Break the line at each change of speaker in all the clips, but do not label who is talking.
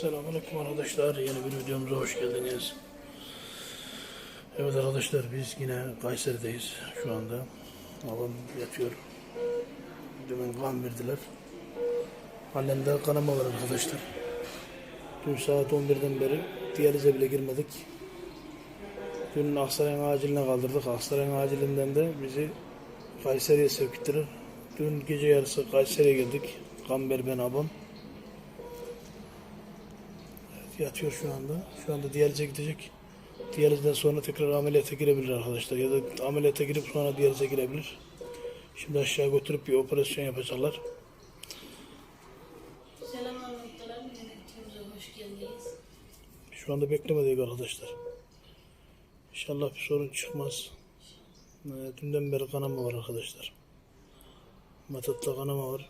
Selamünaleyküm arkadaşlar. Yeni bir videomuza hoş geldiniz. Evet arkadaşlar biz yine Kayseri'deyiz şu anda. Babam yatıyor. Demin kan verdiler. Annemde kanama var arkadaşlar. Dün saat 11'den beri diyalize bile girmedik. Dün Aksaray'ın aciline kaldırdık. Aksaray'ın acilinden de bizi Kayseri'ye sevk ettiler. Dün gece yarısı Kayseri'ye geldik. Kamber ben abam. Yatıyor şu anda. Şu anda diyalize gidecek. Diyalizden sonra tekrar ameliyata girebilir arkadaşlar. Ya da ameliyata girip sonra diyalize girebilir. Şimdi aşağı götürüp bir operasyon yapacaklar. Şu anda beklemedik arkadaşlar. İnşallah bir sorun çıkmaz. Ee, Dünden beri kanama var arkadaşlar. Matatta kanama var.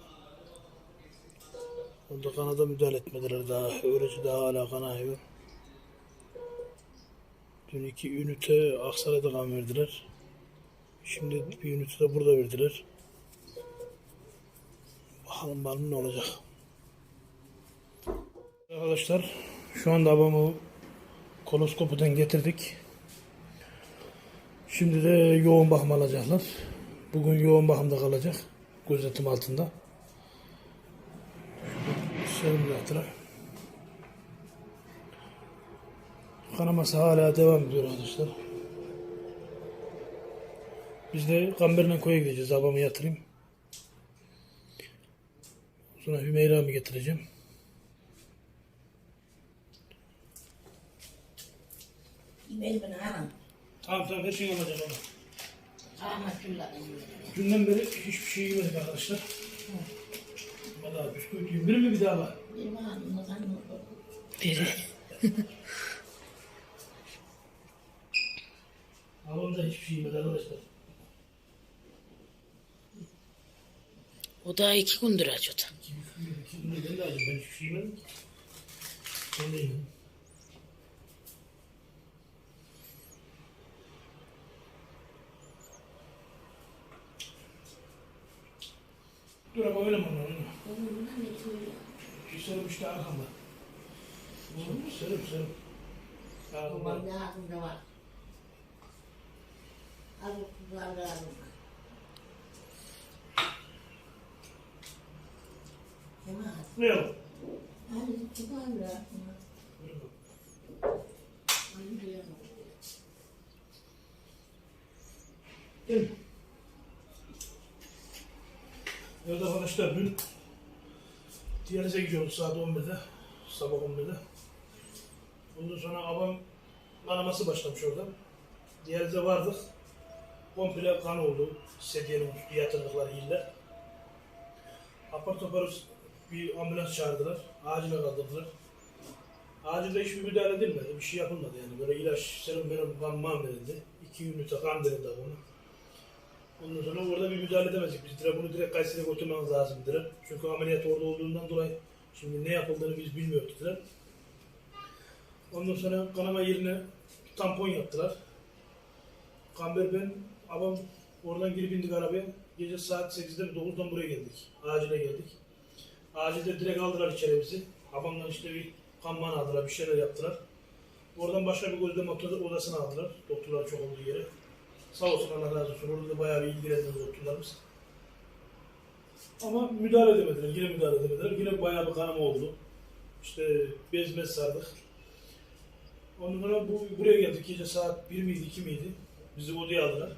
Onda kanada müdahale etmediler daha. Öylece daha hala kanıyor. Dün iki ünite Aksaray'da kan verdiler. Şimdi bir ünite de burada verdiler. Bakalım bakalım ne olacak. Arkadaşlar şu anda babamı koloskopudan getirdik. Şimdi de yoğun bakım alacaklar. Bugün yoğun bakımda kalacak. Gözetim altında. Serum yaptılar. Kanaması hala devam ediyor arkadaşlar. Biz de Gamber'le koya gideceğiz. Babamı yatırayım. Sonra Hümeyra'mı getireceğim.
Beni bana.
Tamam tamam her şey olacak baba.
Rahmetullah.
Dünden beri hiçbir şey yemedik arkadaşlar. Valla bisküvit yiyin. Bir mi bir daha var?
O zaman
Deri. Babam da hiçbir şey yemedi arkadaşlar.
O da iki gündür acıdı.
İki bisküvit, iki gündür ben de acım. Ben hiçbir şey yemedim. Ben de yemedim. Dur ama öyle mi?
Onunla ne söylüyor?
Şu arkamda. Serum, serum, serum. Arkamda.
Babam da aklımda var. Alıp kuzarda alınma. Cemaat.
Ne yok?
Hani kuzarda alınma. Hani duyamam.
Gel. Evet arkadaşlar dün diyalize gidiyoruz saat 11'de. Sabah 11'de. Ondan sonra abam kanaması başlamış orada. Diyalize vardık. Komple kan oldu. Sedyenin üstü yatırdıkları iller. Apar topar bir ambulans çağırdılar. Acile kaldırdılar. Acilde hiçbir müdahale edilmedi. Bir şey yapılmadı yani. Böyle ilaç, serum, benim kan man verildi. İki ünite kan verildi ona. Ondan sonra orada bir müdahale edemedik. Biz direkt bunu direkt Kayseri'ye götürmemiz lazım. Çünkü ameliyat orada olduğundan dolayı şimdi ne yapıldığını biz bilmiyoruz dediler. Ondan sonra kanama yerine tampon yaptılar. Kamber ben, abam oradan girip indik arabaya. Gece saat 8'de mi 9'dan buraya geldik. Acile geldik. Acilde direkt aldılar içeri bizi. Abamdan işte bir kanman aldılar, bir şeyler yaptılar. Oradan başka bir gözlem odasına aldılar. Doktorlar çok olduğu yere. Sağ olsun Allah razı olsun. Orada da bayağı bir ilgilendiler doktorlarımız. Ama müdahale edemediler. Yine müdahale edemediler. Yine bayağı bir kanama oldu. İşte bez bez sardık. Ondan sonra bu, buraya geldik. Gece saat 1 miydi 2 miydi? Bizi odaya aldılar.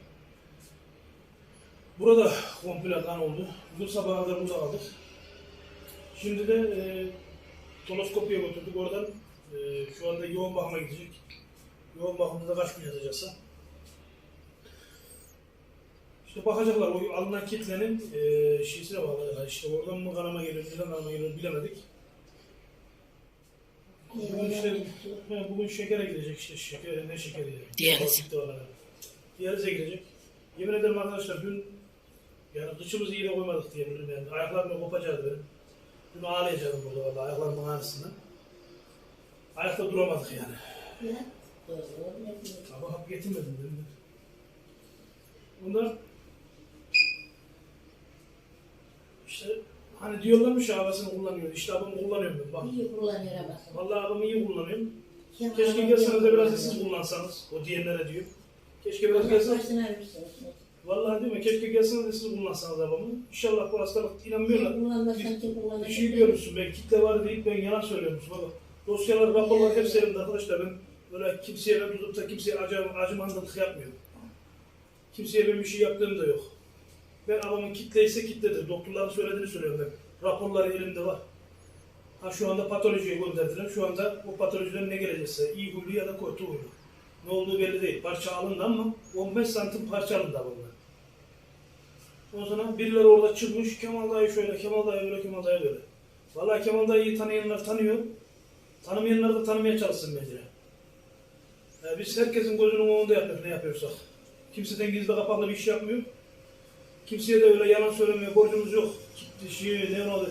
Burada komple kan oldu. Bugün sabaha kadar burada kaldık. Şimdi de e, toloskopya götürdük. Oradan e, şu anda yoğun bakıma gidecek. Yoğun bakımda da kaç gün yatacaksa. İşte bakacaklar o alınan kitlenin e, şeysine bakacaklar. İşte oradan mı kanama geliyor, neden kanama geliyor bilemedik. Bugün işte he, bugün şekere gidecek işte şeker ne şekeri yani.
Diyalize.
Diyalize girecek. Yemin ederim arkadaşlar dün yani kıçımızı iyi de koymadık diye bilirim yani. Ayaklarımı kopacağız benim. Dün ağlayacaktım burada valla ayaklarımın ağrısından. Ayakta duramadık yani.
Ne?
Ama hap getirmedim dedim. Bunlar işte Hani diyorlarmış ya arabasını kullanıyor. İşte abamı kullanıyorum ben. Bak.
İyi kullanıyor arabası.
Vallahi abamı iyi kullanıyorum.
Kemal
Keşke gelseniz de biraz da siz kullansanız. O diyenlere diyor. Keşke biraz gelseniz.
versin.
Vallahi değil mi? Keşke gelseniz de siz kullansanız arabamı. İnşallah bu hastalık inanmıyorlar.
Kullanmazsan kim kullanır?
Bir şey diyormuşsun ben kitle var deyip ben yalan söylüyormuşum baba. Dosyalar, raporlar hepsi elimde arkadaşlar. Ben böyle kimseye ben tutup da kimseye acı, acımandılık yapmıyorum. Kimseye ben bir şey yaptığım da yok. Ben adamın kitle ise kitledir. Doktorların söylediğini söylüyorum ben. Raporları elimde var. Ha şu anda patolojiye gönderdiler. Şu anda o patolojiden ne gelecekse iyi huylu ya da kötü huylu. Ne olduğu belli değil. Parça alındı ama 15 santim parça alındı bunlar. O zaman birileri orada çıkmış, Kemal dayı şöyle, Kemal dayı böyle, Kemal dayı böyle. Vallahi Kemal dayıyı tanıyanlar tanıyor, tanımayanlar da tanımaya çalışsın bence. Yani biz herkesin gözünün önünde yapıyoruz ne yapıyorsak. Kimseden gizli kapaklı bir iş yapmıyor. Kimseye de öyle yalan söylemiyor, borcumuz yok. Şey, ne oldu?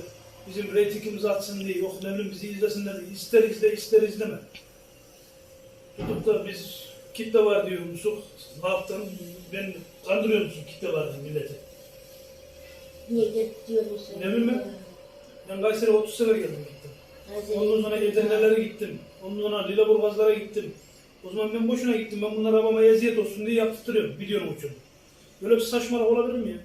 Bizim reytingimizi atsın diye, yok ne bileyim bizi izlesinler. İster izle, ister izleme. Tutup da biz kitle var diyor musun? Halktan ben kandırıyor musun kitle var diye milleti.
Niye git diyorsun?
Ne bileyim ben? Ben Kayseri'ye 30 sefer geldim gittim. Ondan sonra Edirne'lere gittim. Ondan sonra Lüleburgazlara gittim. O zaman ben boşuna gittim. Ben bunlara babama eziyet olsun diye yaptırıyorum videonun için. Böyle bir saçmalık olabilir mi ya?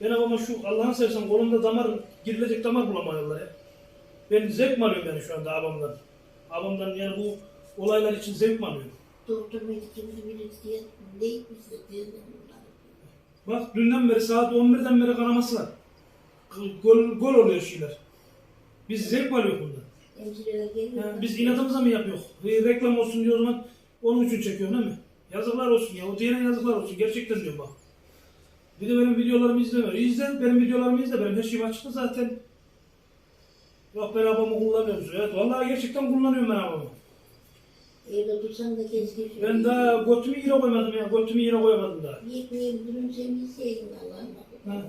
Ben babama şu Allah'ını seversen kolumda damar, girilecek damar bulamıyorlar ya. Ben zevk mi alıyorum yani şu anda abamdan? Abamdan yani bu olaylar için zevk mi alıyorum?
Doktor medikimizi birisi diye değil mi diye
Bak dünden beri saat 11'den beri kanaması var. Gol, gol oluyor şeyler. Biz zevk alıyoruz bundan? Ha, biz inatımıza mı yapıyoruz? Reklam olsun diyor o zaman onun için çekiyor değil mi? Yazıklar olsun ya. O diyene yazıklar olsun. Gerçekten diyorum bak. Bir de benim videolarımı izlemiyor. İzle benim videolarımı izle. Benim her şeyim açıkta zaten. Yok ben abamı kullanıyorum. Evet vallahi gerçekten kullanıyorum ben abamı.
Evde dursan da keşke şöyle.
Ben daha götümü yere koymadım ya. Götümü yere koymadım daha.
Yetmeyi durum sen bilseydin Allah'ım.
Ha.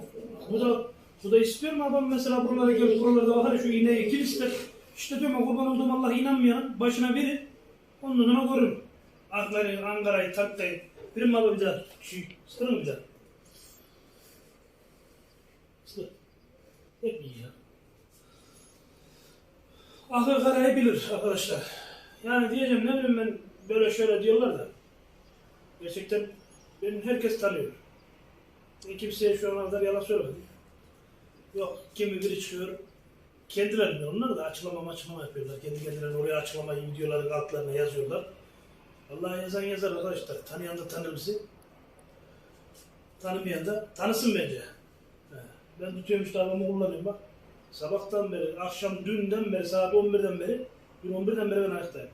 Bu da bu da istiyor mu adam mesela buralara gelip buralarda bakar şu iğneyi kim ister? İşte diyorum kurban olduğum Allah inanmayan başına verir. Ondan sonra görür. Akları, Ankara'yı, Takka'yı. Birim abi bir daha? Isırır mı bir daha? Hep iyi ya. Akıl karayı bilir arkadaşlar. Yani diyeceğim ne bileyim ben böyle şöyle diyorlar da. Gerçekten benim herkes tanıyor. Ben kimseye şu ana kadar yalan söylemedim. Yok kimi biri çıkıyor. Kendilerine onlar da açıklama açıklama yapıyorlar. Kendi kendilerine oraya açıklamayı videoların altlarına yazıyorlar. Allah yazan yazar arkadaşlar. Tanıyan da tanır bizi. Tanımayan da tanısın bence. Ben tutuyorum işte arabamı kullanıyorum bak. Sabahtan beri, akşam dünden beri, saat 11'den beri, dün 11'den beri ben ayaktayım.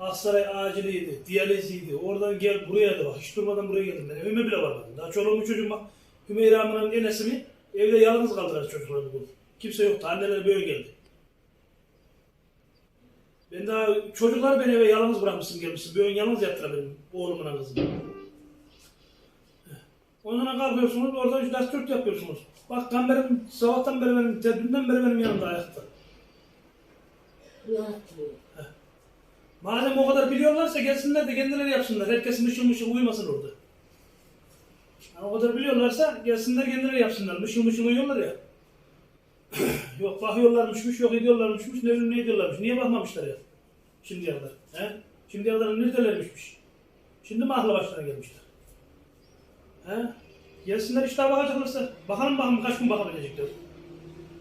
Aksaray aciliydi, diyaliziydi. Oradan gel buraya da bak. Hiç durmadan buraya geldim ben. Evime bile varmadım. Daha çoluğumu çocuğum bak. Hümeyra Hanım'ın enesimi evde yalnız kaldılar çocuklar bugün. Kimse yoktu. Anneler böyle geldi. Ben daha çocuklar beni eve yalnız bırakmışsın gelmişsin. Bir yalnız yattılar benim oğlumun anasını. Ondan sonra kalkıyorsunuz orada ders dört yapıyorsunuz. Bak kamberim sabahtan beri benim, dünden beri benim yanımda ayakta. Madem o kadar biliyorlarsa gelsinler de kendileri yapsınlar. Herkes mışıl mışıl uyumasın orada. Yani o kadar biliyorlarsa gelsinler kendileri yapsınlar. Mışıl mışıl uyuyorlar ya. yok bakıyorlarmışmış, yok ediyorlarmışmış, ne bileyim ne ediyorlarmış. Niye bakmamışlar ya? Şimdiye kadar. He? Şimdiye kadar neredelermişmiş? Şimdi mi aklı başlarına gelmişler? He? Gelsinler işte bakacaklarsa. Bakalım bakalım kaç gün bakabilecekler.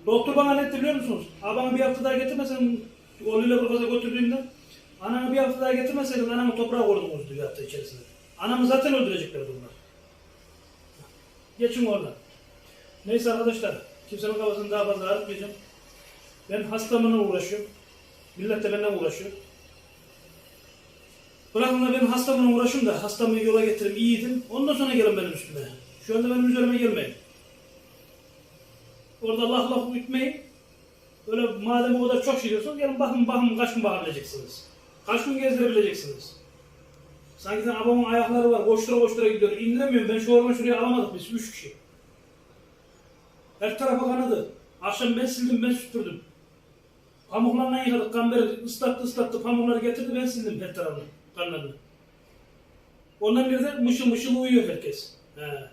Doktor bana ne biliyor musunuz? Abamı bir hafta daha getirmesen, Oliyle Burgaz'a götürdüğümde Anamı bir hafta daha getirmeseydin anamı toprağa koydunuz bir hafta içerisinde. Anamı zaten öldürecekler bunlar. Geçin oradan. Neyse arkadaşlar, kimsenin kafasını daha fazla ağrıtmayacağım. Ben hastamla uğraşıyorum. Millet de benden uğraşıyor. Bırakın da benim hastamla uğraşayım da hastamı yola getireyim, iyiydim. Ondan sonra gelin benim üstüme. Şu anda benim üzerime gelmeyin. Orada laf laf ütmeyin. Öyle madem o kadar çok şey diyorsunuz, gelin bakın bakın kaç gün bakabileceksiniz. Kaç gün gezdirebileceksiniz? Sanki sen babamın ayakları var, koştura koştura gidiyor. İndiremiyorum, ben şu oradan şuraya alamadık biz, üç kişi. Her tarafa kanadı. Akşam ben sildim, ben süpürdüm. Pamuklarla yıkadık, kamberi ıslattı ıslattı, pamukları getirdi, ben sildim her tarafını, kanlarını. Ondan bir de mışıl mışıl uyuyor herkes. He.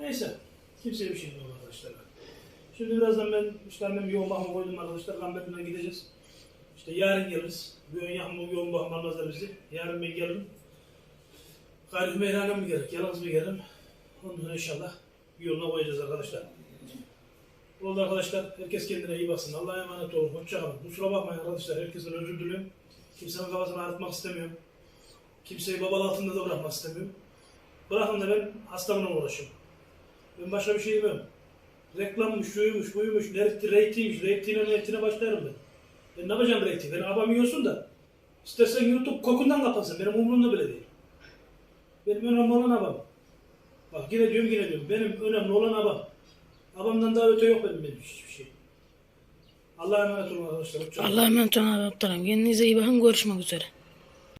Neyse, kimseye bir şey demiyor arkadaşlar. Şimdi birazdan ben işte annem yoğun bakıma koydum arkadaşlar. Gamber'den gideceğiz. İşte yarın geliriz. Bugün yoğun, yoğun almazlar bizi. Yarın ben gelirim. Gayrı meyhane mi gerek, yalnız mı gelirim? Ondan sonra inşallah yoluna koyacağız arkadaşlar. Oldu arkadaşlar. Herkes kendine iyi baksın. Allah'a emanet olun. Hoşçakalın. Kusura bakmayın arkadaşlar. Herkesten özür diliyorum. Kimsenin kafasını ağrıtmak istemiyorum. Kimseyi babal altında da bırakmak istemiyorum. Bırakın da ben hastamla uğraşıyorum. Ben başka bir şey yemem. Reklammış, şuymuş, buymuş, reytingmiş, reytingine, reytingine başlarım ben. Ben ne yapacağım reyting? Beni abam yiyorsun da. İstersen YouTube kokundan kapansın. Benim umurumda bile değil. Benim önemli olan abam. Bak yine diyorum yine diyorum. Benim önemli olan abam. Abamdan daha öte yok benim, benim hiçbir şey. Allah'a emanet olun arkadaşlar.
Allah'a emanet olun abi. Kendinize iyi bakın. Görüşmek üzere.